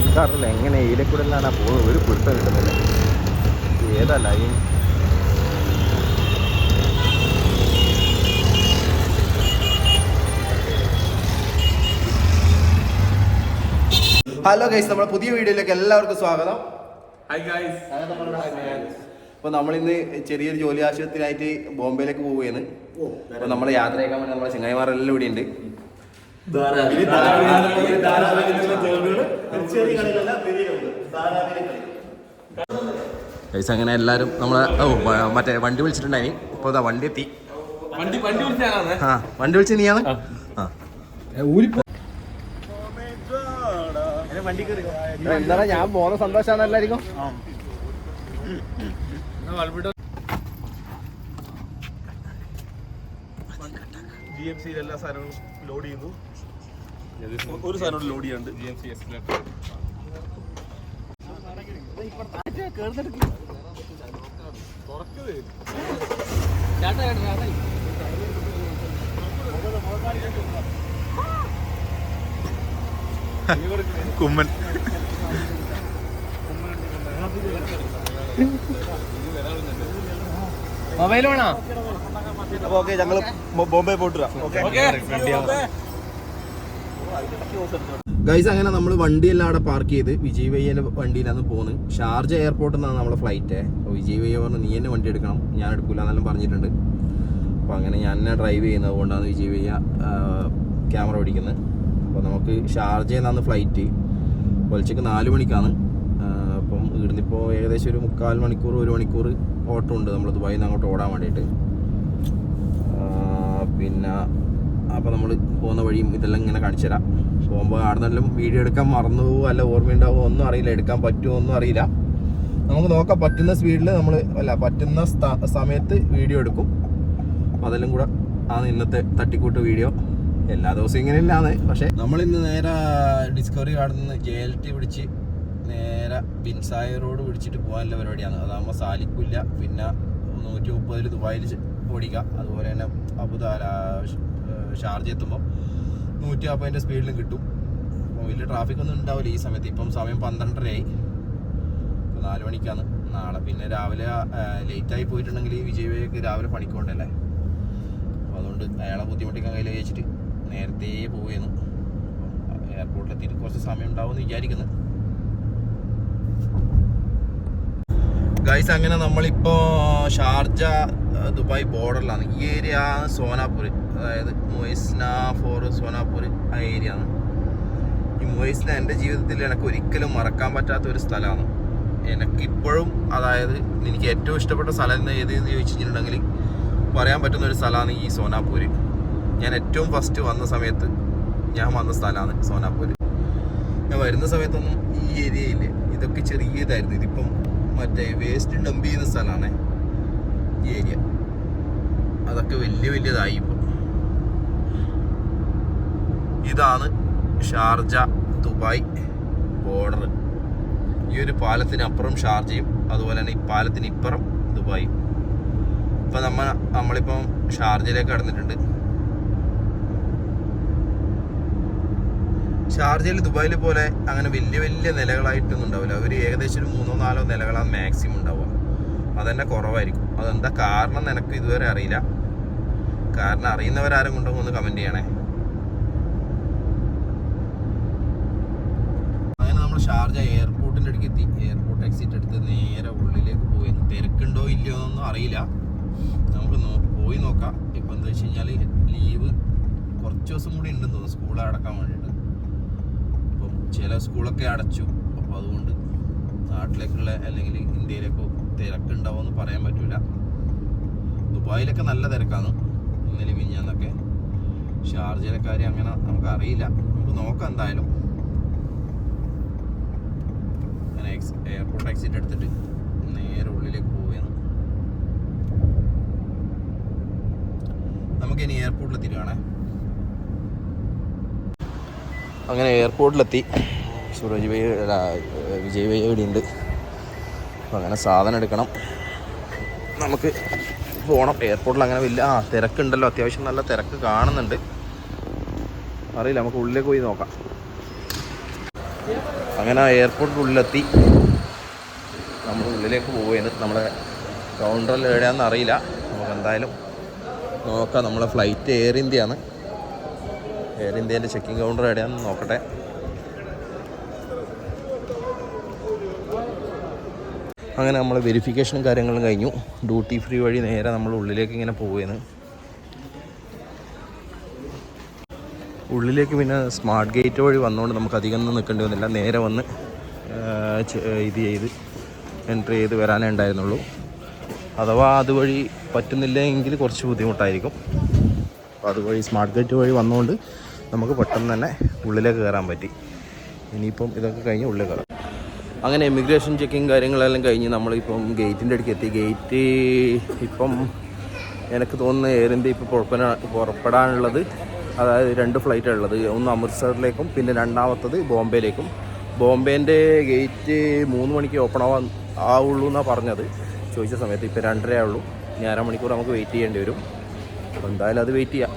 വണ്ടിക്കാറില്ല എങ്ങനെ ഇതിലെക്കൂടെല്ലാണ് പോകുന്നത് ഒരു പിടുത്തം കിട്ടുന്നില്ല. ഏതാ ലൈൻ ഹലോ ഗൈസ് നമ്മുടെ പുതിയ വീഡിയോയിലേക്ക് എല്ലാവർക്കും സ്വാഗതം. ഹായ് ഗൈസ് അപ്പോൾ നമ്മളിന്ന് ചെറിയൊരു ജോലി ആവശ്യത്തിനായിട്ട് ബോംബെയിലേക്ക് പോവുകയാണ്. അപ്പോൾ നമ്മൾ യാത്രയാക്കാൻ വേണ്ടി നമ്മുടെ ചങ്ങായിമാരെല്ലാം ഇവിടെ ഉണ്ട്. ഗൈസ് അങ്ങനെ എല്ലാവരും നമ്മളെ ഓ മറ്റേ വണ്ടി വിളിച്ചിട്ടുണ്ടായി ഇപ്പോൾ ഇതാ വണ്ടി എത്തി വണ്ടി വണ്ടി വിളിച്ചാണ് ആ വണ്ടി വിളിച്ച് നീയാണ് ആ എന്താണ് ഞാൻ പോകുന്ന സന്തോഷമാണ് എല്ലാവർക്കും ജി എം സിയിൽ എല്ലാ സാധനങ്ങളും ലോഡ് ചെയ്യുന്നു. ഒരു സാധനം ലോഡ് ചെയ്യാണ്ട്. ജി എം സി എസ് കുമ്മൻ. മൊബൈൽ വേണോ? അപ്പൊ ഓക്കെ ഞങ്ങൾ ബോംബെ പോയിട്ട് ഓക്കെ. ഗൈസ് അങ്ങനെ നമ്മൾ വണ്ടിയെല്ലാം അവിടെ പാർക്ക് ചെയ്ത് വിജയ് വയ്യന്റെ വണ്ടിയിലാണ് പോകുന്നത് ഷാർജ എയർപോർട്ടിൽ നിന്നാണ് നമ്മളെ ഫ്ലൈറ്റ് അപ്പോൾ വിജയ് വയ്യ പറഞ്ഞു നീ എന്നെ വണ്ടി എടുക്കണം. ഞാൻ എടുക്കൂല എന്നെല്ലാം പറഞ്ഞിട്ടുണ്ട്. അപ്പോൾ അങ്ങനെ ഞാൻ തന്നെ ഡ്രൈവ് ചെയ്യുന്നത് കൊണ്ടാണ് വിജയ് വയ്യ ക്യാമറ ഓടിക്കുന്നത് അപ്പോൾ നമുക്ക് ഷാർജയിൽ നിന്നാണ് ഫ്ലൈറ്റ് പൊലച്ചക്ക് നാല് മണിക്കാണ്. ഇവിടുന്ന് ഇപ്പോൾ ഏകദേശം ഒരു മുക്കാൽ മണിക്കൂർ ഒരു മണിക്കൂർ ഓട്ടം ഉണ്ട്. നമ്മൾ ദുബായിൽ നിന്ന് അങ്ങോട്ട് ഓടാൻ വേണ്ടിയിട്ട്. പിന്നെ അപ്പോൾ നമ്മൾ പോകുന്ന വഴിയും ഇതെല്ലാം ഇങ്ങനെ കാണിച്ചു തരാം. പോകുമ്പോൾ അവിടെ നിന്നെല്ലാം വീഡിയോ എടുക്കാൻ മറന്നു പോകുമോ അല്ല ഓർമ്മയുണ്ടാവുമോ ഒന്നും അറിയില്ല. എടുക്കാൻ പറ്റുമോ? ഒന്നും അറിയില്ല. നമുക്ക് നോക്കാം പറ്റുന്ന സ്പീഡിൽ നമ്മൾ അല്ല പറ്റുന്ന സമയത്ത് വീഡിയോ എടുക്കും. അതെല്ലാം കൂടെ ആണ് ഇന്നത്തെ തട്ടിക്കൂട്ട് വീഡിയോ. എല്ലാ ദിവസവും ഇങ്ങനെ ഇല്ലാന്ന് പക്ഷേ നമ്മളിന്ന് നേരെ ഡിസ്കവറി ഗാർഡിൽ നിന്ന് ജെ എൽ ടി പിടിച്ച് നേരെ ബിൻസായ റോഡ് പിടിച്ചിട്ട് പോകാനുള്ള പരിപാടിയാണ്. അതാകുമ്പോൾ സാലിക്കില്ല പിന്നെ നൂറ്റി മുപ്പതിൽ ദുബായിൽ ഓടിക്കുക അതുപോലെ തന്നെ അബുദാല ഷാർജ എത്തുമ്പോൾ നൂറ്റി നാൽപ്പതിന്റെ സ്പീഡിലും കിട്ടും. അപ്പോൾ വലിയ ട്രാഫിക് ഒന്നും ഉണ്ടാവില്ല ഈ സമയത്ത്. ഇപ്പം സമയം പന്ത്രണ്ടരയായി. ഇപ്പോൾ നാല് മണിക്കാണ്. നാളെ പിന്നെ രാവിലെ ലേറ്റായി പോയിട്ടുണ്ടെങ്കിൽ ഈ വിജയവേക്ക് രാവിലെ പണിക്കൊണ്ടല്ലേ അപ്പോൾ അതുകൊണ്ട് അയാളെ ബുദ്ധിമുട്ടിക്കാൻ കയ്യിൽ വെച്ചിട്ട് നേരത്തെ പോവുകയെന്ന് എയർപോർട്ടിലെത്തിയിട്ട് കുറച്ച് സമയം ഉണ്ടാവുമെന്ന് വിചാരിക്കുന്നു. ഗൈസ് അങ്ങനെ നമ്മളിപ്പോ ഷാർജ ദുബായ് ബോർഡറിലാണ്. ഈ ഏരിയ സോനാപൂര്. അതായത് മൊയ്സ്ന ഫോർ സോനാപൂർ ആ ഏരിയ ആണ്. ഈ മൊയ്സ്ന എന്റെ ജീവിതത്തിൽ എനിക്ക് ഒരിക്കലും മറക്കാൻ പറ്റാത്ത ഒരു സ്ഥലമാണ്. എനിക്കിപ്പോഴും അതായത് എനിക്ക് ഏറ്റവും ഇഷ്ടപ്പെട്ട സ്ഥലം എന്ന് ഏത് എന്ന് ചോദിച്ചു കഴിഞ്ഞിട്ടുണ്ടെങ്കിൽ പറയാൻ പറ്റുന്ന ഒരു സ്ഥലമാണ് ഈ സോനാപൂർ ഞാൻ ഏറ്റവും ഫസ്റ്റ് വന്ന സമയത്ത് ഞാൻ വന്ന സ്ഥലമാണ് സോനാപൂർ ഞാൻ വരുന്ന സമയത്തൊന്നും ഈ ഏരിയയിൽ ഇതൊക്കെ ചെറിയതായിരുന്നു. ഇതിപ്പം മറ്റേ വേസ്റ്റ് ഡംപ് ചെയ്യുന്ന സ്ഥലമാണ് ഈ ഏരിയ അതൊക്കെ വലിയ വലിയതായി ഇപ്പോൾ ഇതാണ് ഷാർജ ദുബായ് ബോർഡർ ഈ ഒരു പാലത്തിനപ്പുറം ഷാർജയും അതുപോലെ തന്നെ ഈ പാലത്തിന് ഇപ്പുറം ദുബായും. ഇപ്പം നമ്മൾ നമ്മളിപ്പം ഷാർജയിലേക്ക് കടന്നിട്ടുണ്ട്. ഷാർജയിൽ ദുബായിൽ പോലെ അങ്ങനെ വലിയ വലിയ നിലകളായിട്ടൊന്നും ഉണ്ടാവില്ല. അവർ ഏകദേശം ഒരു മൂന്നോ നാലോ നിലകളാണ് മാക്സിമം ഉണ്ടാവുക. അതന്നെ കുറവായിരിക്കും. അതെന്താ കാരണം നിനക്ക് ഇതുവരെ അറിയില്ല. കാരണം അറിയുന്നവരാരും കൊണ്ടോ ഒന്ന് കമന്റ് ചെയ്യണേ. അങ്ങനെ നമ്മൾ ഷാർജ എയർപോർട്ടിന്റെ അടുക്ക് എത്തി. എയർപോർട്ട് എക്സിറ്റ് എടുത്ത് നേരെ ഉള്ളിലേക്ക് പോയി തിരക്കുണ്ടോ ഇല്ലയോ എന്നൊന്നും അറിയില്ല. നമുക്ക് പോയി നോക്കാം. ഇപ്പം എന്താ വെച്ച് കഴിഞ്ഞാൽ ലീവ് കുറച്ച് ദിവസം കൂടി ഉണ്ടെന്ന് തോന്നുന്നു. സ്കൂൾ അടക്കാൻ വേണ്ടിയിട്ട്. ചില സ്കൂളൊക്കെ അടച്ചു. അപ്പോൾ അതുകൊണ്ട് നാട്ടിലേക്കുള്ള അല്ലെങ്കിൽ ഇന്ത്യയിലേക്കോ തിരക്കുണ്ടാവുമെന്ന് പറയാൻ പറ്റില്ല ദുബായിലൊക്കെ നല്ല തിരക്കാണ്. ഇന്നലെ മിഞ്ഞാന്നൊക്കെ ഷാർജയിലെ കാര്യം അങ്ങനെ നമുക്ക് അറിയില്ല നമുക്ക് നോക്കാം എന്തായാലും. അങ്ങനെ എക്സ് എയർപോർട്ട് എക്സിറ്റ് എടുത്തിട്ട് നേരെ ഉള്ളിലേക്ക് പോവുകയാണ് നമുക്കിനി എയർപോർട്ടിൽ കാണാം. അങ്ങനെ എയർപോർട്ടിലെത്തി സൂരജ് ഭായി വിജയ് ഭായി ഇവിടെ ഉണ്ട്. അപ്പം അങ്ങനെ സാധനം എടുക്കണം. നമുക്ക് പോകണം എയർപോർട്ടിൽ അങ്ങനെ വലിയ ആ തിരക്കുണ്ടല്ലോ. അത്യാവശ്യം നല്ല തിരക്ക് കാണുന്നുണ്ട്. അറിയില്ല നമുക്ക് ഉള്ളിലേക്ക് പോയി നോക്കാം. അങ്ങനെ എയർപോർട്ടിന്റെ ഉള്ളിലെത്തി. നമ്മൾ ഉള്ളിലേക്ക് പോവുകയാണ്. നമ്മുടെ കൗണ്ടറിൽ എവിടെയാണെന്ന് അറിയില്ല. നമുക്ക് എന്തായാലും നോക്കാം. നമ്മളെ ഫ്ലൈറ്റ് എയർ ഇന്ത്യയാണ് എയർ ഇന്ത്യേന്റെ ചെക്കിംഗ് കൗണ്ടർ എവിടെയാണെന്ന് നോക്കട്ടെ. അങ്ങനെ നമ്മൾ വെരിഫിക്കേഷനും കാര്യങ്ങളും കഴിഞ്ഞു. ഡ്യൂട്ടി ഫ്രീ വഴി നേരെ നമ്മൾ ഉള്ളിലേക്ക് ഇങ്ങനെ പോവുകയാണ് ഉള്ളിലേക്ക് പിന്നെ സ്മാർട്ട് ഗേറ്റ് വഴി വന്നുകൊണ്ട് നമുക്ക് അധികം ഒന്നും നിൽക്കേണ്ടി വന്നില്ല. നേരെ വന്ന് ഇത് ചെയ്ത് എൻട്രി ചെയ്ത് വരാനേ ഉണ്ടായിരുന്നുള്ളൂ. അഥവാ അതുവഴി പറ്റുന്നില്ല എങ്കിൽ കുറച്ച് ബുദ്ധിമുട്ടായിരിക്കും. അപ്പോൾ അതുവഴി സ്മാർട്ട് ഗേറ്റ് വഴി വന്നുകൊണ്ട് നമുക്ക് പെട്ടെന്ന് തന്നെ ഉള്ളിലേക്ക് കയറാൻ പറ്റി. ഇനിയിപ്പം ഇതൊക്കെ കഴിഞ്ഞ് ഉള്ളിൽ കയറാം. അങ്ങനെ ഇമിഗ്രേഷൻ ചെക്കിങ് കാര്യങ്ങളെല്ലാം കഴിഞ്ഞ് നമ്മളിപ്പം ഗേറ്റിന്റെ അടുക്ക് എത്തി. ഗേറ്റ് ഇപ്പം എനിക്ക് തോന്നുന്നു എയർ ഇന്ത്യ ഇപ്പോൾ പുറപ്പെടാ പുറപ്പെടാനുള്ളത്. അതായത് രണ്ട് ഫ്ലൈറ്റാണ് ഉള്ളത്. ഒന്ന് അമൃത്സറിലേക്കും പിന്നെ രണ്ടാമത്തത് ബോംബെയിലേക്കും. ബോംബെന്റെ ഗേറ്റ് മൂന്ന് മണിക്ക് ഓപ്പൺ ആവാൻ ആവുള്ളൂ എന്നാണ് പറഞ്ഞത്. ചോദിച്ച സമയത്ത് ഇപ്പോൾ രണ്ടര ആവുള്ളൂ ഇനി അരമണിക്കൂർ നമുക്ക് വെയിറ്റ് ചെയ്യേണ്ടി വരും. എന്തായാലും അത് വെയിറ്റ് ചെയ്യാം.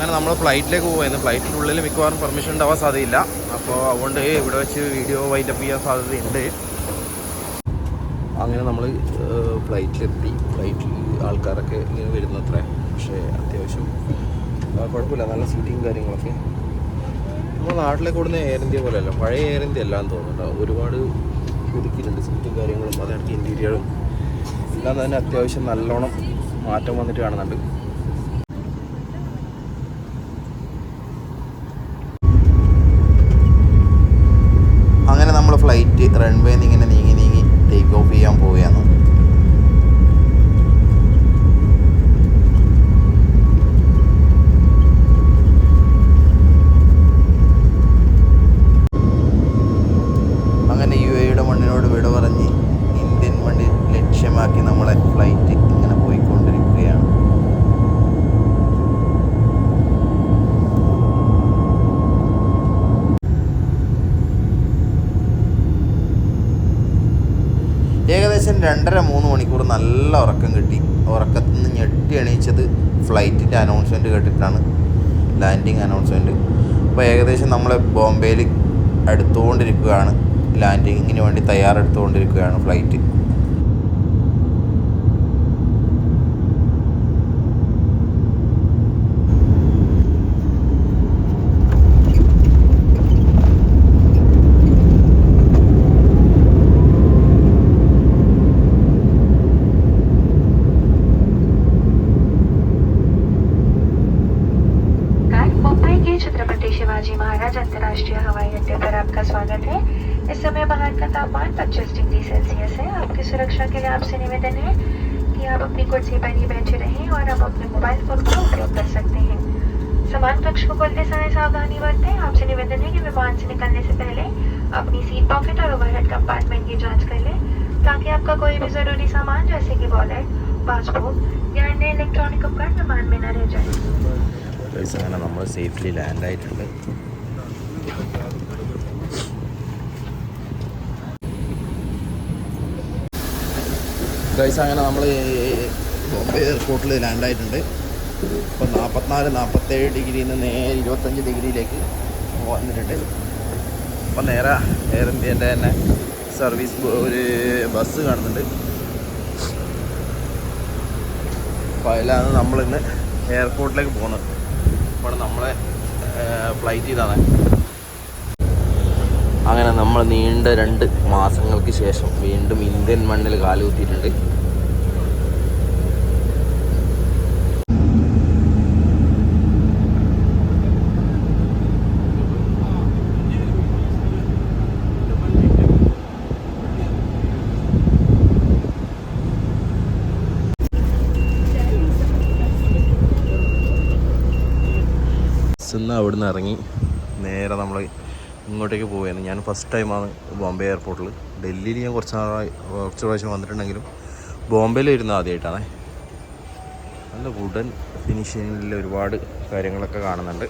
അങ്ങനെ നമ്മൾ ഫ്ലൈറ്റിലേക്ക് പോകുമായിരുന്നു ഫ്ലൈറ്റിനുള്ളിൽ മിക്കവാറും പെർമിഷൻ ഉണ്ടാവാൻ സാധ്യതയില്ല. അപ്പോൾ അതുകൊണ്ട് ഇവിടെ വെച്ച് വീഡിയോ വൈൻഡപ്പ് ചെയ്യാൻ സാധ്യതയുണ്ട്. അങ്ങനെ നമ്മൾ ഫ്ലൈറ്റിലെത്തി ഫ്ലൈറ്റിൽ ആൾക്കാരൊക്കെ ഇങ്ങനെ വരുന്നത്രേ. പക്ഷേ അത്യാവശ്യം കുഴപ്പമില്ല. നല്ല സീറ്റിങ് കാര്യങ്ങളൊക്കെ. നമ്മൾ നാട്ടിലേക്ക് ഓടുന്ന എയർ ഇന്ത്യ പോലെയല്ല. പഴയ എയർ ഇന്ത്യ അല്ല എന്ന് തോന്നുന്നുണ്ട്. ഒരുപാട് പുതുക്കിയിട്ടുണ്ട് സീറ്റും കാര്യങ്ങളും അതിനകത്ത് ഇന്റീരിയറും എല്ലാം തന്നെ അത്യാവശ്യം നല്ലോണം മാറ്റം വന്നിട്ട് കാണുന്നുണ്ട് അങ്ങനെ നമ്മൾ ഫ്ലൈറ്റ് റൺവേന്ന് ഇങ്ങനെ നീങ്ങി നീങ്ങി ടേക്ക് ഓഫ് ചെയ്യാൻ പോവുകയാണ് അങ്ങനെ യു എയുടെ മണ്ണിനോട് വിട പറഞ്ഞ് ഇന്ത്യൻ മണ്ണി ലക്ഷ്യമാക്കി നമ്മളെ ഫ്ലൈറ്റ് ഇങ്ങനെ പോയിക്കൊണ്ടിരിക്കുകയാണ് ഏകദേശം രണ്ടര മൂന്ന് മണിക്കൂർ നല്ല ഉറക്കം കിട്ടി ഉറക്കത്തിൽ നിന്ന് ഞെട്ടി എണീച്ചത് ഫ്ലൈറ്റിന്റെ കേട്ടിട്ടാണ് ലാൻഡിങ് അനൗൺസ്മെന്റ് അപ്പോൾ ഏകദേശം നമ്മൾ ബോംബെയിൽ അടുത്തുകൊണ്ടിരിക്കുകയാണ് ലാൻഡിങ്ങിന് വേണ്ടി തയ്യാറെടുത്തുകൊണ്ടിരിക്കുകയാണ് ഫ്ലൈറ്റ് अंतर्राष्ट्रीय हवाई अड्डे पर आपका स्वागत है इस समय बाहर का तापमान 25 डिग्री सेल्सियस है आपकी सुरक्षा के लिए आपसे निवेदन है कि आप अपनी कुर्सी पर ही बैठे रहें और आप अपने मोबाइल फोन का उपयोग कर सकते हैं सामान कक्ष को खोलते समय सावधानी बरतें आपसे निवेदन है कि विमान से निकलने से पहले अपनी सीट पॉकेट और ओवरहेड कंपार्टमेंट की जांच कर लें ताकि आपका कोई भी जरूरी सामान जैसे कि वॉलेट पासपोर्ट या अन्य इलेक्ट्रॉनिक उपकरण विमान में न रह जाए ഗൈസ് അങ്ങനെ നമ്മൾ സേഫ്ലി ലാൻഡ് ആയിട്ടുണ്ട് ഗൈസ് അങ്ങനെ നമ്മൾ ബോംബെ എയർപോർട്ടിൽ ലാൻഡ് ആയിട്ടുണ്ട് ഇപ്പോൾ നാൽപ്പത്തിനാല് നാൽപ്പത്തേഴ് ഡിഗ്രിയിൽ നിന്ന് നേരെ ഇരുപത്തഞ്ച് ഡിഗ്രിയിലേക്ക് വന്നിട്ടുണ്ട്. അപ്പോൾ നേരെ എയർ ഇന്ത്യന്റെ തന്നെ സർവീസ് ഒരു ബസ് കാണുന്നുണ്ട്. അപ്പോൾ അതിലാണ് നമ്മളിന്ന് എയർപോർട്ടിലേക്ക് പോകുന്നത് അപ്പോൾ നമ്മളെ ഫ്ലൈറ്റ് ഇതാണ് അങ്ങനെ നമ്മൾ നീണ്ട രണ്ട് മാസങ്ങൾക്ക് ശേഷം വീണ്ടും ഇന്ത്യൻ മണ്ണിൽ കാലുകുത്തിയിട്ടുണ്ട്. അവിടുന്ന് ഇറങ്ങി നേരെ നമ്മൾ ഇങ്ങോട്ടേക്ക് പോവുകയാണ്. ഞാൻ ഫസ്റ്റ് ടൈമാണ് ബോംബെ എയർപോർട്ടിൽ ഡൽഹിയിൽ ഞാൻ കുറച്ച് നാളായി കുറച്ച് പ്രാവശ്യം വന്നിട്ടുണ്ടെങ്കിലും ബോംബെയിൽ വരുന്നത് ആദ്യമായിട്ടാണ് നല്ല വുഡൻ ഫിനിഷിങ്ങിൽ ഒരുപാട് കാര്യങ്ങളൊക്കെ കാണുന്നുണ്ട്.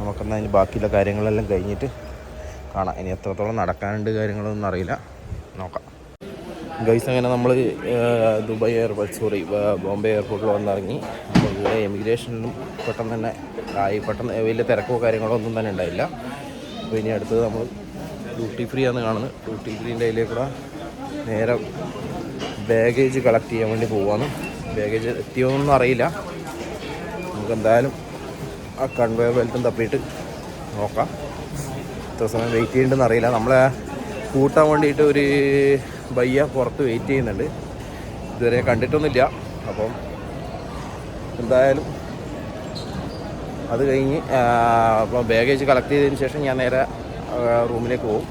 നമുക്കെന്നാൽ ഇനി ബാക്കിയുള്ള കാര്യങ്ങളെല്ലാം കഴിഞ്ഞിട്ട് കാണാം. ഇനി എത്രത്തോളം നടക്കാനുണ്ട് കാര്യങ്ങളൊന്നും അറിയില്ല. നോക്കാം. ഗൈസ് അങ്ങനെ നമ്മൾ ദുബായ് എയർപോർട്ട് സോറി ബോംബെ എയർപോർട്ടിൽ വന്നിറങ്ങി. അപ്പോൾ ഇവിടെ എമിഗ്രേഷനിലും പെട്ടെന്ന് തന്നെ ആയി പെട്ടെന്ന് വലിയ തിരക്കോ കാര്യങ്ങളോ ഒന്നും തന്നെ ഉണ്ടായില്ല. അപ്പോൾ ഇനി അടുത്തത് നമ്മൾ ഡ്യൂട്ടി ഫ്രീ ആണ് കാണുന്നത്. ഡ്യൂട്ടി ഫ്രീന്റെ അതിലേക്കൂടെ നേരെ ബാഗേജ് കളക്ട് ചെയ്യാൻ വേണ്ടി പോവാണ്. ബാഗേജ് എത്തിയോന്നൊന്നും അറിയില്ല. നമുക്ക് എന്തായാലും ആ കൺവെയർ ബെൽറ്റും തപ്പിയിട്ട് നോക്കാം. എത്ര സമയം വെയിറ്റ് ചെയ്യുന്നുണ്ടെന്ന് അറിയില്ല. നമ്മളെ കൂട്ടാൻ വേണ്ടിയിട്ട് ഒരു ബയ്യ പുറത്ത് വെയിറ്റ് ചെയ്യുന്നുണ്ട്. ഇതുവരെ കണ്ടിട്ടൊന്നുമില്ല. അപ്പം എന്തായാലും അത് കഴിഞ്ഞ് അപ്പോൾ ബാഗേജ് കളക്ട് ചെയ്തതിന് ശേഷം ഞാൻ നേരെ റൂമിലേക്ക് പോകും.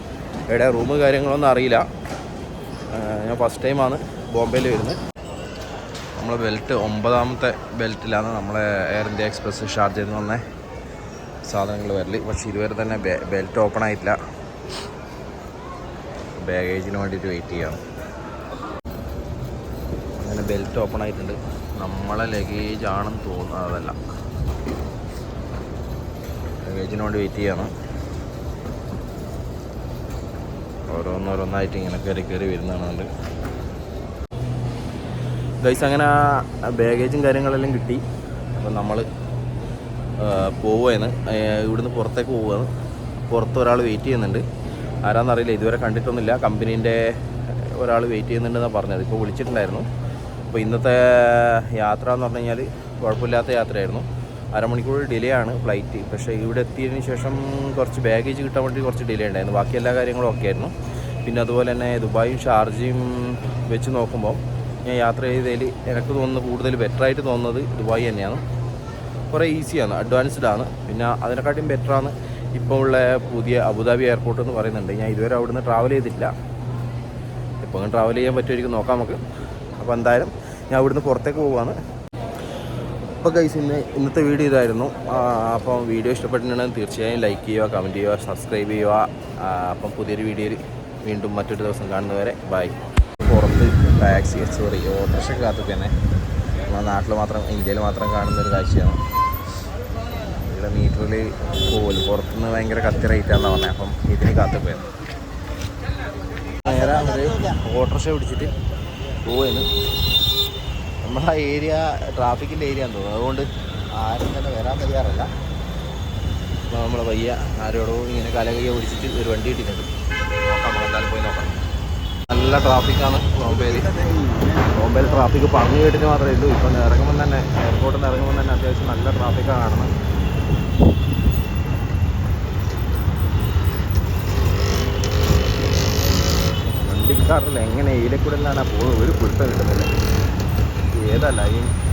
എവിടെ റൂം കാര്യങ്ങളൊന്നും അറിയില്ല. ഞാൻ ഫസ്റ്റ് ടൈമാണ് ബോംബെയിൽ വരുന്നത്. നമ്മളെ ബെൽറ്റ് ഒമ്പതാമത്തെ ബെൽറ്റിലാണ് നമ്മളെ എയർ ഇന്ത്യ എക്സ്പ്രസ് ഷാർജയിൽ നിന്ന് വന്ന. സാധനങ്ങൾ വരൽ പക്ഷേ ഇതുവരെ തന്നെ ബെൽറ്റ് ഓപ്പൺ ആയിട്ടില്ല. ബാഗേജിന് വേണ്ടിയിട്ട് വെയിറ്റ് ചെയ്യാണ്. അങ്ങനെ ബെൽറ്റ് ഓപ്പൺ ആയിട്ടുണ്ട്. നമ്മളെ ലഗേജ് ആണെന്ന് തോന്നുന്നു അതല്ല ലഗേജിന് വേണ്ടി വെയിറ്റ് ചെയ്യണം. ഓരോന്നോരോന്നായിട്ട് ഇങ്ങനെ കയറി കയറി വരുന്നതാണ് ഗൈസ് അങ്ങനെ ബാഗേജും കാര്യങ്ങളെല്ലാം കിട്ടി. അപ്പം നമ്മൾ പോവുകയാണ് ഇവിടുന്ന് പുറത്തേക്ക് പോവുകയാണ് പുറത്ത് ഒരാൾ വെയിറ്റ് ചെയ്യുന്നുണ്ട്. ആരാന്നറിയില്ല ഇതുവരെ കണ്ടിട്ടൊന്നുമില്ല. കമ്പനീന്റെ ഒരാൾ വെയിറ്റ് ചെയ്യുന്നുണ്ടെന്നാണ് പറഞ്ഞത്. ഇപ്പോൾ വിളിച്ചിട്ടുണ്ടായിരുന്നു. അപ്പോൾ ഇന്നത്തെ യാത്ര എന്ന് പറഞ്ഞു കഴിഞ്ഞാൽ കുഴപ്പമില്ലാത്ത യാത്രയായിരുന്നു. അരമണിക്കൂർ ഡിലേ ആണ് ഫ്ലൈറ്റ്. പക്ഷേ ഇവിടെ എത്തിയതിന് ശേഷം കുറച്ച് ബാഗേജ് കിട്ടാൻ വേണ്ടി കുറച്ച് ഡിലേ ഉണ്ടായിരുന്നു. ബാക്കി എല്ലാ കാര്യങ്ങളും ഓക്കെ ആയിരുന്നു. പിന്നെ അതുപോലെ തന്നെ ദുബായും ഷാർജയും വെച്ച് നോക്കുമ്പോൾ ഞാൻ യാത്ര ചെയ്തതിൽ എനിക്ക് തോന്നുന്നത് കൂടുതൽ ബെറ്ററായിട്ട് തോന്നുന്നത് ദുബായ് തന്നെയാണ്. കുറേ ഈസിയാണ് അഡ്വാൻസ്ഡ് ആണ്. പിന്നെ അതിനെക്കാട്ടിയും ബെറ്ററാണ് ഇപ്പോൾ ഉള്ള പുതിയ അബുദാബി എയർപോർട്ട് എന്ന് പറയുന്നുണ്ട്. ഞാൻ ഇതുവരെ അവിടുന്ന് ട്രാവൽ ചെയ്തിട്ടില്ല. ഇപ്പോൾ അങ്ങനെ ട്രാവൽ ചെയ്യാൻ പറ്റുമായിരിക്കും നോക്കാം നമുക്ക്. അപ്പോൾ എന്തായാലും ഞാൻ അവിടുന്ന് പുറത്തേക്ക് പോവുകയാണ് അപ്പോൾ ഗൈസ് ഇന്ന് ഇന്നത്തെ വീഡിയോ ഇതായിരുന്നു. ആ, അപ്പം വീഡിയോ ഇഷ്ടപ്പെട്ടിട്ടുണ്ടെങ്കിൽ തീർച്ചയായും ലൈക്ക് ചെയ്യുക കമന്റ് ചെയ്യുക സബ്സ്ക്രൈബ് ചെയ്യുക. അപ്പം പുതിയൊരു വീഡിയോയിൽ വീണ്ടും മറ്റൊരു ദിവസം കാണുന്നവരെ ബൈ പുറത്ത് ടാക്സി സോറി ഓട്ടോറിക്ഷ കാത്തൊക്കെ തന്നെ നമ്മുടെ നാട്ടിൽ മാത്രം ഇന്ത്യയിൽ മാത്രം കാണുന്ന ഒരു കാഴ്ചയാണ്. ഇവിടെ മീറ്ററിൽ പോലും പുറത്തുനിന്ന് ഭയങ്കര കത്തി റേറ്റാണെന്ന് പറഞ്ഞത് അപ്പം ഇതിന് കാത്തുപോയത് നേരെ ഒരു ഓട്ടോറിക്ഷ പിടിച്ചിട്ട് പോവുകയാണ് നമ്മളെ ഏരിയ ട്രാഫിക്കിന്റെ ഏരിയ എന്ന് തോന്നുന്നു. അതുകൊണ്ട് ആരും തന്നെ വരാൻ തയ്യാറല്ല അപ്പോൾ നമ്മൾ വയ്യ ആരോടോ ഇങ്ങനെ കലകയ്യ പിടിച്ചിട്ട് ഒരു വണ്ടി കിട്ടിയിട്ടുണ്ട്. നോക്കാം നമുക്ക് എന്തായാലും പോയി നോക്കാം. നല്ല ട്രാഫിക്കാണ് ബോംബെയിൽ ബോംബെയിൽ ട്രാഫിക്ക് പറഞ്ഞു കേട്ടിട്ട് മാത്രമേ ഉള്ളൂ. ഇപ്പം ഇറങ്ങുമ്പോൾ തന്നെ എയർപോർട്ടിൽ നിന്ന് ഇറങ്ങുമ്പോൾ തന്നെ അത്യാവശ്യം നല്ല ട്രാഫിക്കാണ് കാണുന്നത് വണ്ടിക്കാറിൽ എങ്ങനെ ഇതിലെക്കൂടെല്ലാണ് പോകുന്നത്? ഒരു പിടുത്തം കിട്ടുന്നില്ല. 别的原因